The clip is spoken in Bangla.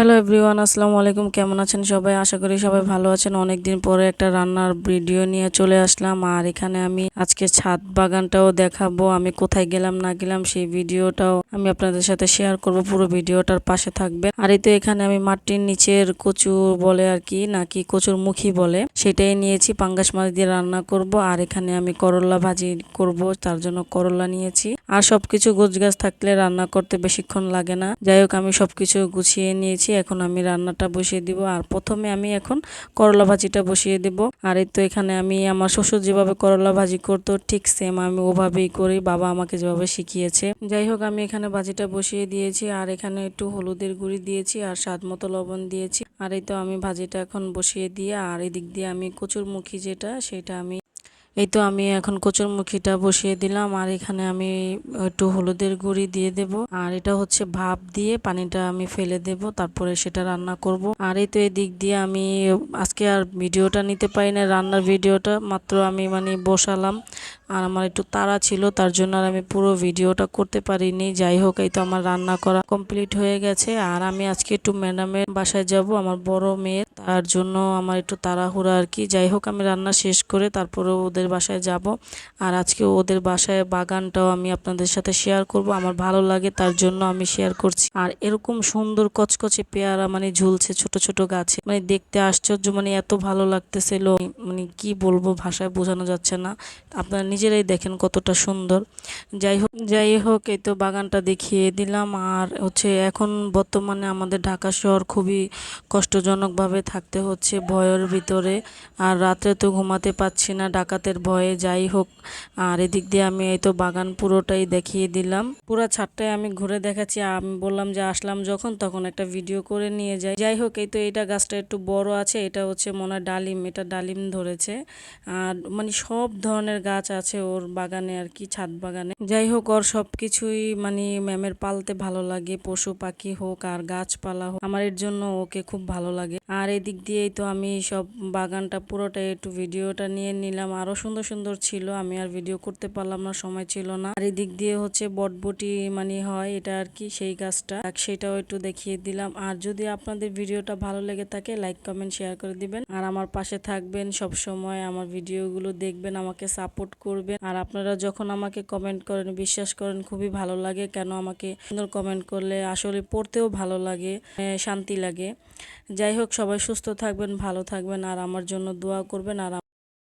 হ্যালো এভরিওয়ান আসসালামু আলাইকুম। কেমন আছেন সবাই? আশা করি সবাই ভালো আছেন। অনেকদিন পরে একটা রান্নার ভিডিও নিয়ে চলে আসলাম। আর এখানে আমি আজকে ছাদ বাগানটাও দেখাবো। আমি কোথায় গেলাম, না গেলাম সেই ভিডিওটাও আমি আপনাদের সাথে শেয়ার করব। পুরো ভিডিওটার পাশে থাকবে আর এই তো এখানে আমি মাটির নিচের কচু বলে আর কি, নাকি কচুর মুখী বলে, সেটাই নিয়েছি। পাঙ্গাস মাছ দিয়ে রান্না করব। আর এখানে আমি করলা ভাজি করব, তার জন্য করলা নিয়েছি। আর সবকিছু গোছ গাছ থাকলে রান্না করতে বেশিক্ষণ লাগে না। যাই হোক, আমি সবকিছু গুছিয়ে নিয়েছি। এখন আমি রান্নাটা বসিয়ে দিব। আর প্রথমে আমি এখন করলা ভাজিটা বসিয়ে দেব। আর এই তো এখানে আমি আমার শ্বশুর যেভাবে করলা ভাজি করতো ঠিক সেম আমি ওভাবেই করি। বাবা আমাকে যেভাবে শিখিয়েছে। যাই হোক, আমি এখানে ভাজিটা বসিয়ে দিয়েছি। আর এখানে একটু হলুদের গুঁড়ি দিয়েছি আর স্বাদ মতো লবণ দিয়েছি। আর এই তো আমি ভাজিটা এখন বসিয়ে দিয়ে, আর এদিক দিয়ে আমি কচুর মুখী যেটা, সেটা আমি এই তো আমি এখন কচুরমুখীটা বসিয়ে দিলাম, আর এখানে আমি একটু হলুদের গুঁড়ি দিয়ে দেব। আর এটা হচ্ছে ভাপ দিয়ে পানিটা আমি ফেলে দেব, তারপরে সেটা রান্না করব। আর এই তো এই দিক দিয়ে আমি আজকে আর ভিডিওটা নিতে পারি না, রান্নার ভিডিওটা মাত্র আমি মানে বসালাম। আর আমার একটু তাড়া ছিল, তার জন্য আর আমি পুরো ভিডিওটা করতে পারিনি। যাই হোক, এই তো আমার রান্না করা কমপ্লিট হয়ে গেছে। আর আমি আজকে একটু ম্যাডামের বাসায় যাব, আমার বড় মেয়ের। তার জন্য আমার একটু তাড়াহুড়া আর কি। যাই হোক, আমি রান্না শেষ করে তারপরে ওদের বাসায় যাব। আর আজকে ওদের বাসায় বাগানটাও আমি আপনাদের সাথে শেয়ার করব। আমার ভালো লাগে, তার জন্য আমি শেয়ার করছি। আর এরকম সুন্দর কচকচে পেয়ারা মানে ঝুলছে ছোট ছোট গাছে। মানে দেখতে আশ্চর্য মানে এত ভালো লাগতেছিল মানে কি বলব, ভাষায় বোঝানো যাচ্ছে না। আপনারা নিজেরাই দেখেন কতটা সুন্দর। যাই হোক যাই হোক, এই তো বাগানটা দেখিয়ে দিলাম। আর হচ্ছে এখন বর্তমানে আমাদের ঢাকা শহর খুবই কষ্টজনকভাবে থাকতে হচ্ছে ভয়ের ভিতরে। আর রাত্রে তো ঘুমাতে পাচ্ছি না ডাকাতের ভয়ে যাই হোক। আর এদিক দিয়ে আমি এই তো বাগান পুরোটাই দেখিয়ে দিলাম। পুরো ছাদটাই আমি ঘুরে দেখাচ্ছি। আমি বললাম যে আসলাম যখন, তখন একটা ভিডিও করে নিয়ে যাই। যাই হোক, এই তো এটা গাছটা একটু বড় আছে। এটা হচ্ছে মনে হয় ডালিম। এটা ডালিম ধরেছে। আর মানে সব ধরনের গাছ আছে ওর বাগানে আর কি, ছাদ বাগানে। যাই হোক, ওর সব কিছুই মানে ম্যামের পালতে ভালো লাগে। পশু পাখি হোক আর গাছপালা হোক, আমার এর জন্য ওকে খুব ভালো লাগে। আর এদিক দিয়েই তো আমি সব বাগানটা পুরোটাই একটু ভিডিওটা নিয়ে নিলাম। আরও সুন্দর সুন্দর ছিল, আমি আর ভিডিও করতে পারলাম না, সময় ছিল না। আর এদিক দিয়ে হচ্ছে বটবটি মানে হয় এটা আর কি, সেই গাছটা। সেটাও একটু দেখিয়ে দিলাম। আর যদি আপনাদের ভিডিওটা ভালো লেগে থাকে লাইক কমেন্ট শেয়ার করে দিবেন। আর আমার পাশে থাকবেন সব সময় আমার ভিডিওগুলো দেখবেন, আমাকে সাপোর্ট করবেন। আর আপনারা যখন আমাকে কমেন্ট করেন, বিশ্বাস করেন, খুবই ভালো লাগে। কেন আমাকে সুন্দর কমেন্ট করলে আসলে পড়তেও ভালো লাগে শান্তি লাগে। যাই হোক, সবাই সুস্থ থাকবেন, ভালো থাকবেন। আর আমার জন্য দোয়া করবেন। আর